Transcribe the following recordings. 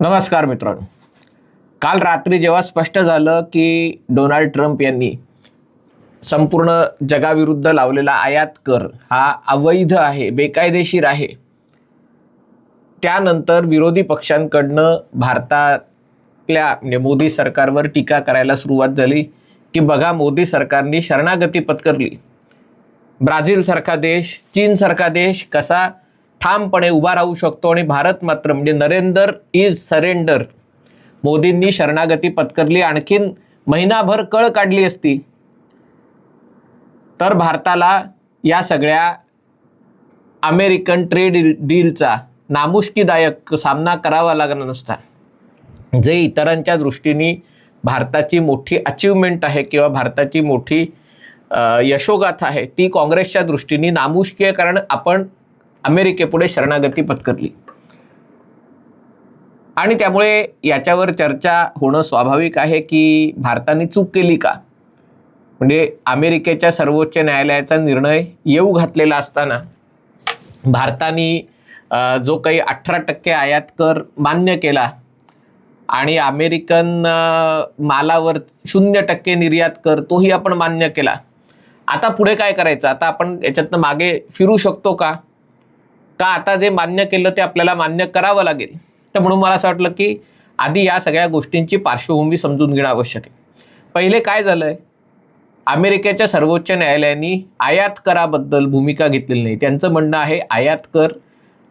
नमस्कार मित्रांनो. काल रात्री जेव्हा स्पष्ट झालं की डोनाल्ड ट्रम्प यांनी संपूर्ण जगाविरुद्ध लावलेला आयात कर हा अवैध आहे बेकायदेशीर आहे त्यानंतर विरोधी पक्षांकडनं भारतातल्या म्हणजे मोदी सरकारवर टीका करायला सुरुवात झाली. की बघा मोदी सरकारने शरणागती पत्करली. ब्राझीलसारखा देश चीनसारखा देश कसा ठामपणे उभा राहू शकतो आणि भारत मात्र म्हणजे नरेंदर इज सरेंडर. मोदींनी शरणागती पत्करली आणखीन महिनाभर कळ काढली असती. तर भारताला या सगळ्या अमेरिकन ट्रेड डीलचा नामुष्कीदायक सामना करावा लागला नसता. जे इतरांच्या दृष्टीने भारताची मोठी अचिव्हमेंट आहे किंवा भारताची मोठी यशोगाथा आहे ती काँग्रेसच्या दृष्टीने नामुष्की आहे कारण आपण अमेरिकेपुढे शरणागती पत्करली. आणि त्यामुळे याच्यावर चर्चा होणं स्वाभाविक आहे की भारताने चूक केली का? म्हणजे अमेरिकेच्या सर्वोच्च न्यायालयाचा निर्णय येऊ घातलेला असताना भारताने जो काही अठरा टक्के आयात कर मान्य केला आणि अमेरिकन मालावर शून्य टक्के निर्यात कर तोही आपण मान्य केला. आता पुढे काय करायचं? आता आपण याच्यातनं मागे फिरू शकतो का? का आता जे मान्य केलं ते आपल्याला मान्य करावं लागेल? तर म्हणून मला असं वाटलं की आधी या सगळ्या गोष्टींची पार्श्वभूमी समजून घेणं आवश्यक आहे. पहिले काय झालं आहे अमेरिकेच्या सर्वोच्च न्यायालयाने आयात कराबद्दल भूमिका घेतलेली नाही. त्यांचं म्हणणं आहे आयात कर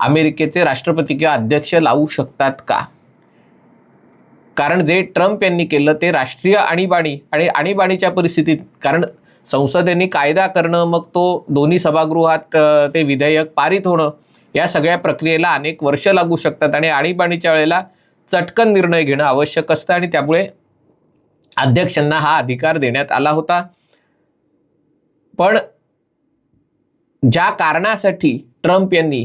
अमेरिकेचे राष्ट्रपती किंवा अध्यक्ष लावू शकतात का? कारण जे ट्रम्प यांनी केलं ते राष्ट्रीय आणीबाणी आणि आणीबाणीच्या परिस्थितीत कारण संसदेने कायदा करणं मग तो दोन्ही सभागृहात ते विधेयक पारित होणं या सगळ्या प्रक्रियेला अनेक वर्ष लागू शकतात आणि आणीबाणीच्या वेळेला चटकन निर्णय घेणं आवश्यक असतं आणि त्यामुळे अध्यक्षांना हा अधिकार देण्यात आला होता. पण ज्या कारणासाठी ट्रम्प यांनी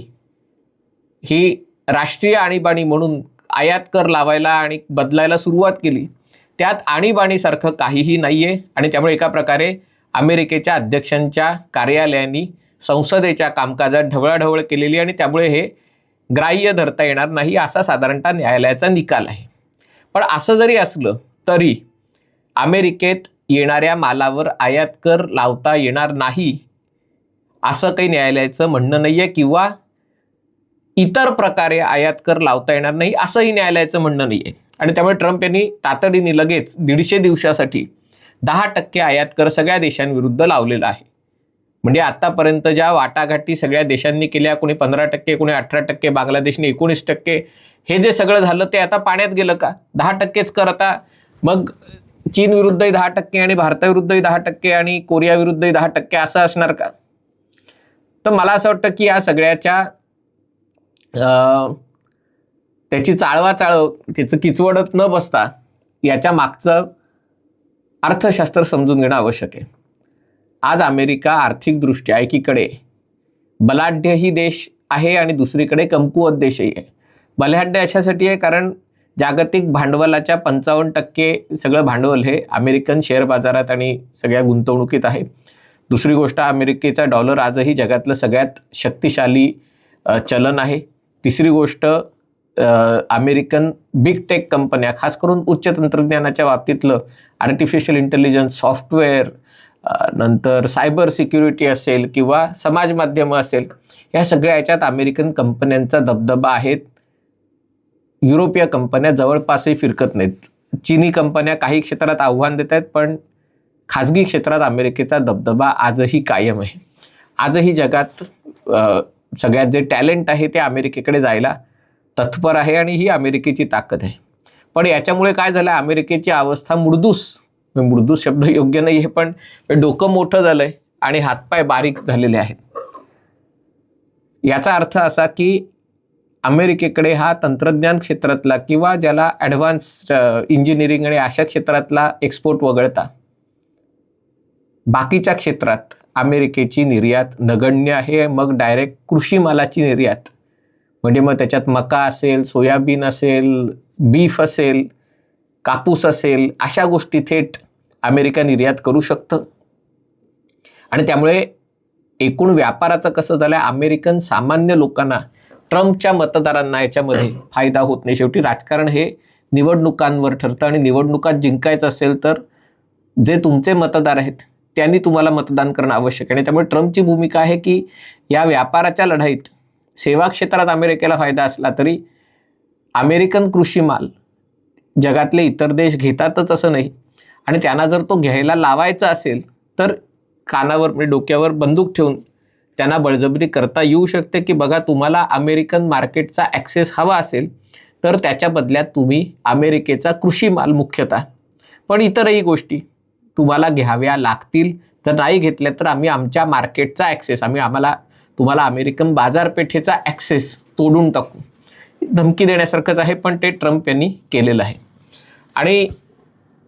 ही राष्ट्रीय आणीबाणी म्हणून आयात कर लावायला आणि बदलायला सुरुवात केली. त्यात आणीबाणीसारखं काहीही नाही आहे आणि त्यामुळे एका प्रकारे अमेरिकेच्या अध्यक्षांच्या कार्यालयांनी संसदेच्या कामकाजात ढवळाढवळ केलेली आणि त्यामुळे हे ग्राह्य धरता येणार नाही असा साधारणतः न्यायालयाचा निकाल आहे. पण असं जरी असलं तरी अमेरिकेत येणाऱ्या मालावर आयात कर लावता येणार नाही असं काही न्यायालयाचं म्हणणं नाही आहे किंवा इतर प्रकारे आयात कर लावता येणार नाही असंही न्यायालयाचं म्हणणं नाही आहे आणि त्यामुळे ट्रम्प यांनी तातडीने लगेच दीडशे दिवसासाठी दहा टक्के आयात कर सगळ्या देशांविरुद्ध लावलेला आहे. म्हणजे आतापर्यंत ज्या वाटाघाटी सगळ्या देशांनी केल्या कोणी पंधरा टक्के कोणी अठरा टक्के बांगलादेशने एकोणीस टक्के हे जे सगळं झालं ते आता पाण्यात गेलं का? दहा टक्केच कर आता. मग चीन विरुद्धही दहा टक्के आणि भारताविरुद्धही दहा टक्के आणि कोरिया विरुद्धही दहा टक्के असं असणार का? तर मला असं वाटतं की या सगळ्याच्या त्याची चाळवा चाळव त्याचं किचवडत न बसता याच्या मागचं अर्थशास्त्र समजून घेणं आवश्यक आहे. आज अमेरिका आर्थिकदृष्ट्या एकीकडे बलाढ्यही देश आहे आणि दुसरीकडे कमकुवत देशही आहे. बलाढ्य अशासाठी आहे कारण जागतिक भांडवलाच्या पंचावन्न टक्के सगळं भांडवल हे अमेरिकन शेअर बाजारात आणि सगळ्या गुंतवणुकीत आहे. दुसरी गोष्ट अमेरिकेचा डॉलर आजही जगातलं सगळ्यात शक्तिशाली चलन आहे. तिसरी गोष्ट अमेरिकन बिग टेक कंपन्या खास करून उच्च तंत्रज्ञानाच्या बाबतीतलं आर्टिफिशियल इंटेलिजन्स सॉफ्टवेअर नंतर सायबर सिक्युरिटी असेल किंवा समाज माध्यमं असेल या सगळ्या याच्यात अमेरिकन कंपन्यांचा दबदबा आहेत. युरोपीय कंपन्या जवळपासही फिरकत नाहीत. चीनी कंपन्या काही क्षेत्रात आव्हान देत आहेत पण खाजगी क्षेत्रात अमेरिकेचा दबदबा आजही कायम आहे. आजही जगात सगळ्यात जे टॅलेंट आहे ते अमेरिकेकडे जायला तत्पर आहे आणि ही अमेरिकेची ताकद आहे. पण याच्यामुळे काय झालं? अमेरिकेची अवस्था मुडदूस. मुडदूस शब्द योग्य नाही आहे पण डोकं मोठं झालंय आणि हातपाय बारीक झालेले आहेत. याचा अर्थ असा की अमेरिकेकडे हा तंत्रज्ञान क्षेत्रातला किंवा ज्याला ॲडव्हान्स इंजिनिअरिंग आणि अशा क्षेत्रातला एक्सपोर्ट वगळता बाकीच्या क्षेत्रात अमेरिकेची निर्यात नगण्य आहे मग डायरेक्ट कृषी मालाची निर्यात. म्हणजे मग त्याच्यात मका असेल सोयाबीन असेल बीफ असेल कापूस असेल अशा गोष्टी थेट अमेरिका निर्यात करू शकतं. आणि त्यामुळे एकूण व्यापाराचं कसं झालंय अमेरिकन सामान्य लोकांना ट्रम्पच्या मतदारांना याच्यामध्ये फायदा होत नाही. शेवटी राजकारण हे निवडणुकांवर ठरतं आणि निवडणुकात जिंकायचं असेल तर जे तुमचे मतदार आहेत त्यांनी तुम्हाला मतदान करणं आवश्यक आहे. आणि त्यामुळे ट्रम्पची भूमिका आहे की या व्यापाराच्या लढाईत सेवा क्षेत्रात अमेरिकेला फायदा असला तरी अमेरिकन कृषी माल जगातले इतर देश घेतातच असं नाही. आणि त्यांना जर तो घ्यायला लावायचा असेल तर कानावर म्हणजे डोक्यावर बंदूक ठेवून त्यांना बळजबरी करता येऊ शकते की बघा तुम्हाला अमेरिकन मार्केटचा ॲक्सेस हवा असेल तर त्याच्या बदल्यात तुम्ही अमेरिकेचा कृषी माल मुख्यतः. पण इतरही गोष्टी तुम्हाला घ्याव्या लागतील. जर नाही घेतल्या तर आम्ही आमच्या मार्केटचा ॲक्सेस आम्ही आम्हाला तुम्हाला अमेरिकन बाजारपेठेचा ॲक्सेस तोडून टाकू. धमकी देण्यासारखंच आहे पण ते ट्रम्प यांनी केलेलं आहे. आणि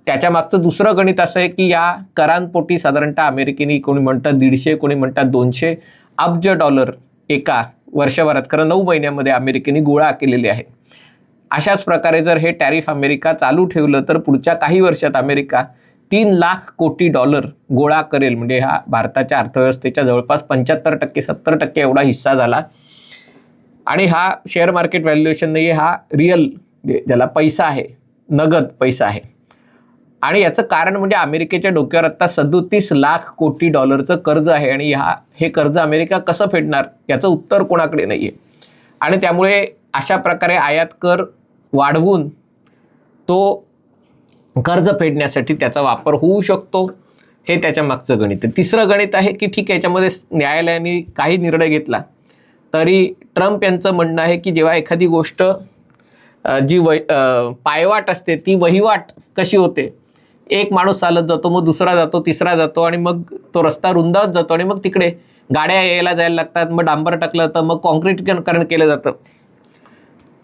त्याच्या मागचं दुसरं गणित असं आहे की या करांपोटी साधारणतः अमेरिकेने कोणी म्हणतात दीडशे कोणी म्हणतात दोनशे अब्ज डॉलर एका वर्षभरात कारण नऊ महिन्यामध्ये अमेरिकेने गोळा केलेले आहे. अशाच प्रकारे जर हे टॅरिफ अमेरिका चालू ठेवलं तर पुढच्या काही वर्षात अमेरिका तीन लाख कोटी डॉलर गोळा करेल. म्हणजे हा भारताच्या अर्थव्यवस्थेच्या जवळपास पंच्याहत्तर टक्के सत्तर टक्के एवढा हिस्सा झाला. आणि हा शेअर मार्केट व्हॅल्युएशन नाही हा रिअल म्हणजे ज्याला पैसा आहे नगद पैसा आहे. आणि याचं कारण म्हणजे अमेरिकेच्या डोक्यावर आत्ता सदोतीस लाख कोटी डॉलरचं कर्ज आहे आणि ह्या हे कर्ज अमेरिका कसं फेडणार याचं उत्तर कोणाकडे नाही आहे आणि त्यामुळे अशा प्रकारे आयात कर वाढवून तो कर्ज फेडण्यासाठी त्याचा वापर होऊ शकतो. हे त्याच्या मागचं गणित आहे. तिसरं गणित आहे की ठीक आहे याच्यामध्ये न्यायालयाने काही निर्णय घेतला. तरी ट्रम्प यांचं म्हणणं आहे की जेव्हा एखादी गोष्ट जी वै पायवाट असते ती वहिवाट कशी होते? एक माणूस चालत जातो मग दुसरा जातो तिसरा जातो आणि मग तो रस्ता रुंदावत जातो आणि मग तिकडे गाड्या यायला जायला लागतात मग डांबर टाकलं तर मग कॉन्क्रीटीकरण केलं जातं.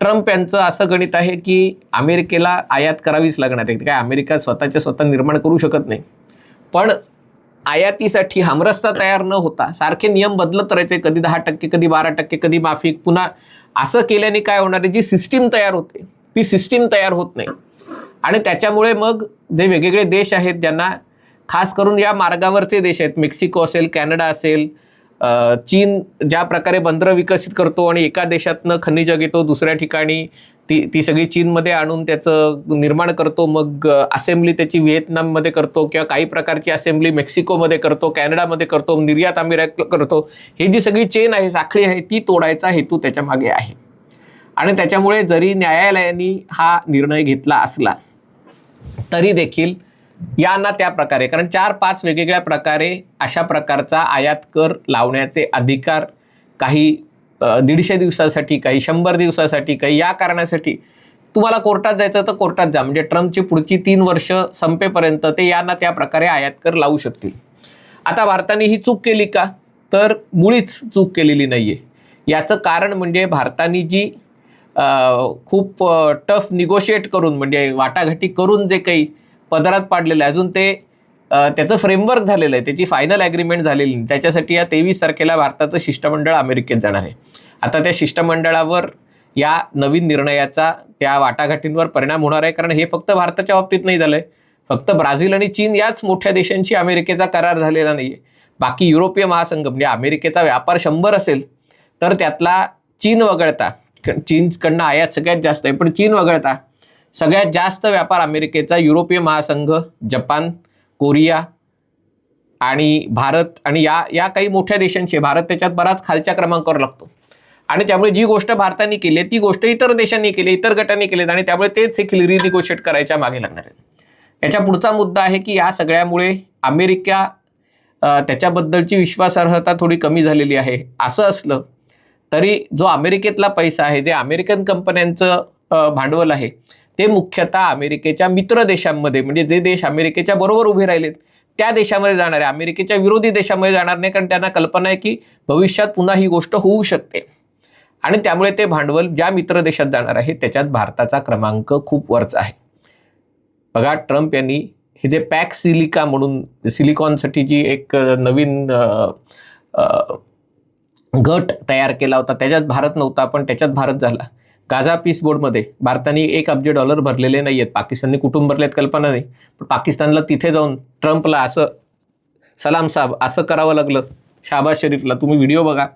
ट्रम्प यांचं असं गणित आहे की अमेरिकेला आयात करावीच लागणार आहे. काय अमेरिका स्वतःच्या स्वतः निर्माण करू शकत नाही. पण आयातीसाठी हमरस्ता तयार न होता सारखे नियम बदलत राहायचे. कधी दहा टक्के कधी बारा टक्के कधी माफिक पुन्हा असं केल्याने काय होणार आहे? जी सिस्टीम तयार होते ती सिस्टीम तयार होत नाही. आणि त्याच्यामुळे मग जे वेगवेगळे देश आहेत ज्यांना खास करून या मार्गावरचे देश आहेत मेक्सिको असेल कॅनडा असेल चीन ज्या प्रकारे बंदरं विकसित करतो आणि एका देशातनं खनिजं घेतो दुसऱ्या ठिकाणी ती ती सगळी चीनमध्ये आणून त्याचं निर्माण करतो मग असेंब्ली त्याची व्हिएतनाममध्ये करतो किंवा काही प्रकारची असेंब्ली मेक्सिकोमध्ये करतो कॅनडामध्ये करतो निर्यात अमेरिका करतो. ही जी सगळी चेन आहे साखळी आहे ती तोडायचा हेतू त्याच्यामागे आहे. आणि त्याच्यामुळे जरी न्यायालयाने हा निर्णय घेतला असला तरी देखील यांना त्या प्रकारे. कारण चार पाच वेगवेगळ्या प्रकारे अशा प्रकारचा आयात कर लावण्याचे अधिकार काही दीडशे दिवसासाठी काही शंभर दिवसासाठी काही या कारणासाठी तुम्हाला कोर्टात जायचं तर कोर्टात जा. म्हणजे ट्रम्पची पुढची तीन वर्ष संपेपर्यंत ते यांना त्या प्रकारे आयात कर लावू शकतील. आता भारताने ही चूक केली का? तर मुळीच चूक केलेली नाही आहे याचं कारण म्हणजे भारताने जी खूप टफ निगोशिएट करून म्हणजे वाटाघाटी करून जे काही पदरात पाडलेलं आहे. अजून ते त्याचं फ्रेमवर्क झालेलं आहे. त्याची फायनल ॲग्रीमेंट झालेली नाही. त्याच्यासाठी या तेवीस तारखेला भारताचं शिष्टमंडळ अमेरिकेत जाणार आहे. आता त्या शिष्टमंडळावर या नवीन निर्णयाचा त्या वाटाघाटींवर परिणाम होणार आहे. कारण हे फक्त भारताच्या बाबतीत नाही झालं आहे फक्त ब्राझील आणि चीन याच मोठ्या देशांशी अमेरिकेचा करार झालेला नाही आहे बाकी युरोपीय महासंघ म्हणजे अमेरिकेचा व्यापार शंभर असेल तर त्यातला चीन वगळता. क- चीनकडनं आयात सगळ्यात जास्त आहे. पण चीन वगळता सगळ्यात जास्त व्यापार अमेरिकेचा युरोपीय महासंघ जपान कोरिया आणि भारत आणि या या काही मोठ्या देशांशी भारत त्याच्यात बराच खालच्या क्रमांकावर लागतो. आणि त्यामुळे जी गोष्ट भारताने केली ती गोष्ट इतर देशांनी केली इतर गटांनी केली आणि त्यामुळे तेच देखील रिनिगोशिएट करायच्या मागे लागणार आहे याच्या पुढचा मुद्दा आहे की या सगळ्यामुळे अमेरिका त्याच्याबद्दलची विश्वासार्हता थोडी कमी झालेली आहे. असं असलं तरी जो अमेरिकेतला पैसा आहे जे अमेरिकन कंपन्यांचं भांडवल आहे ते मुख्यतः अमेरिकेच्या मित्र देशांमध्ये म्हणजे जे देश अमेरिकेच्या बरोबर उभे राहिलेत त्या देशामध्ये जाणार आहे अमेरिकेच्या विरोधी देशामध्ये जाणार नाही कारण त्यांना कल्पना आहे की भविष्यात पुन्हा ही गोष्ट होऊ शकते. आणि त्यामुळे ते भांडवल ज्या मित्र देशात जाणार आहे त्याच्यात भारताचा क्रमांक खूप वरचा आहे. बघा ट्रम्प यांनी हे जे पॅक सिलिका म्हणून सिलिकॉनसाठी जी एक नवीन गट तयार केला होता त्याच्यात भारत नव्हता पण त्याच्यात भारत झाला. गाझा पीस बोर्डमध्ये भारताने एक अब्ज डॉलर भरलेले नाही आहेत. पाकिस्तानने कुठून भरलेत कल्पना नाही. पण पाकिस्तानला तिथे जाऊन ट्रम्पला असं सलाम साहब असं करावं लागलं. शहाबाज शरीफला. तुम्ही व्हिडिओ बघा.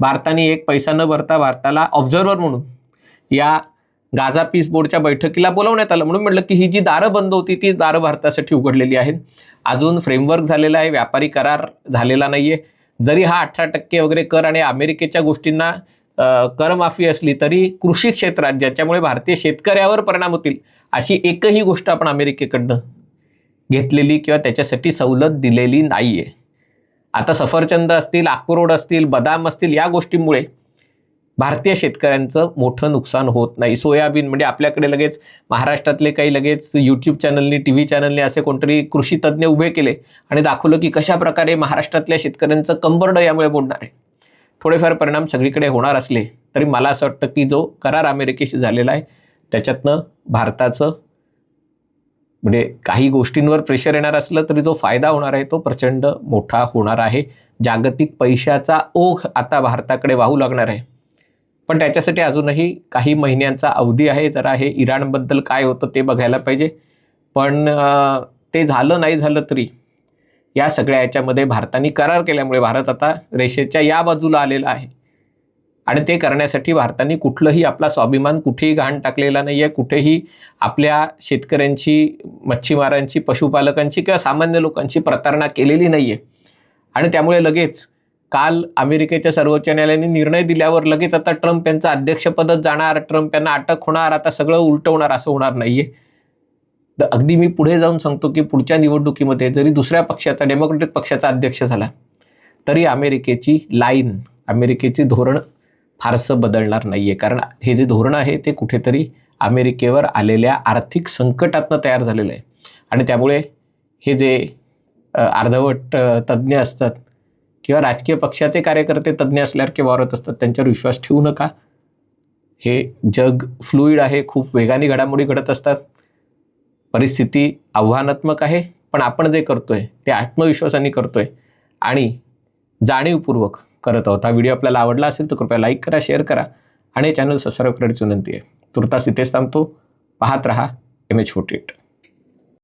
भारताने एक पैसा न भरता भारताला ऑब्झर्वर म्हणून या गाझा पीस बोर्डच्या बैठकीला बोलवण्यात आलं. म्हणून म्हटलं की ही जी दारं बंद होती ती दारं भारतासाठी उघडलेली आहेत. अजून फ्रेमवर्क झालेला आहे. व्यापारी करार झालेला नाही आहे जरी हा अठरा टक्के वगैरे कर आणि अमेरिकेच्या गोष्टींना करमाफी असली तरी कृषी क्षेत्रात ज्याच्यामुळे भारतीय शेतकऱ्यावर परिणाम होतील अशी एकही गोष्ट आपण अमेरिकेकडनं घेतलेली किंवा त्याच्यासाठी सवलत दिलेली नाही आहे आता सफरचंद असतील अक्रोड असतील बदाम असतील या गोष्टींमुळे भारतीय शेतकऱ्यांचं मोठं नुकसान होत नाही. सोयाबीन म्हणजे आपल्याकडे लगेच महाराष्ट्रातले काही लगेच यूट्यूब चॅनलनी टी व्ही चॅनलनी असे कोणतरी कृषी तज्ज्ञ उभे केले आणि दाखवलं की कशा प्रकारे महाराष्ट्रातल्या शेतकऱ्यांचं कंबरडं यामुळे मोडणार आहे. थोडेफार परिणाम सगळीकडे होणार असले तरी मला असं वाटतं की जो करार अमेरिकेशी झालेला आहे त्याच्यातनं भारताचं म्हणजे काही गोष्टींवर प्रेशर येणार असलं तरी जो फायदा होणार आहे तो प्रचंड मोठा होणार आहे. जागतिक पैशाचा ओघ आता भारताकडे वाहू लागणार आहे. पण त्याच्यासाठी अजूनही काही महिन्यांचा अवधी आहे. जरा हे इराणबद्दल काय होतं ते बघायला पाहिजे. पण ते झालं नाही झालं तरी या सगळ्या याच्यामध्ये भारताने करार केल्यामुळे भारत आता रेषेच्या या बाजूला आलेला आहे. आणि ते करण्यासाठी भारताने कुठलंही आपला स्वाभिमान कुठेही घाण टाकलेला नाही आहे कुठेही आपल्या शेतकऱ्यांची मच्छीमारांची पशुपालकांची किंवा सामान्य लोकांची प्रतारणा केलेली नाही आहे आणि त्यामुळे लगेच काल अमेरिकेच्या सर्वोच्च न्यायालयाने निर्णय दिल्यावर लगेच आता ट्रम्प यांचं अध्यक्षपदच जाणार ट्रम्प यांना अटक होणार आता सगळं उलटवणार असं होणार नाही आहे तर अगदी मी पुढे जाऊन सांगतो की पुढच्या निवडणुकीमध्ये जरी दुसऱ्या पक्षाचा डेमोक्रेटिक पक्षाचा अध्यक्ष झाला तरी अमेरिकेची लाईन अमेरिकेची धोरण फारसं बदलणार नाही आहे कारण हे जे धोरण आहे ते कुठेतरी अमेरिकेवर आलेल्या आर्थिक संकटातनं तयार झालेलं आहे. आणि त्यामुळे हे जे अर्धवट तज्ज्ञ असतात किंवा राजकीय पक्षाचे कार्यकर्ते तज्ज्ञ असल्यासारखे वावरत असतात त्यांच्यावर विश्वास ठेवू नका. हे जग फ्लुईड आहे खूप वेगाने घडामोडी घडत असतात. परिस्थिती आव्हानात्मक आहे पण आपण जे करतोय ते आत्मविश्वासाने करतोय आणि जाणीवपूर्वक करत आहोत. हा व्हिडिओ आपल्याला आवडला असेल तर कृपया लाईक करा शेअर करा आणि चॅनल सबस्क्राईब करण्याची विनंती आहे. तुर्तास इथेच थांबतो. पाहत रहा एम एच फोर्टी एट.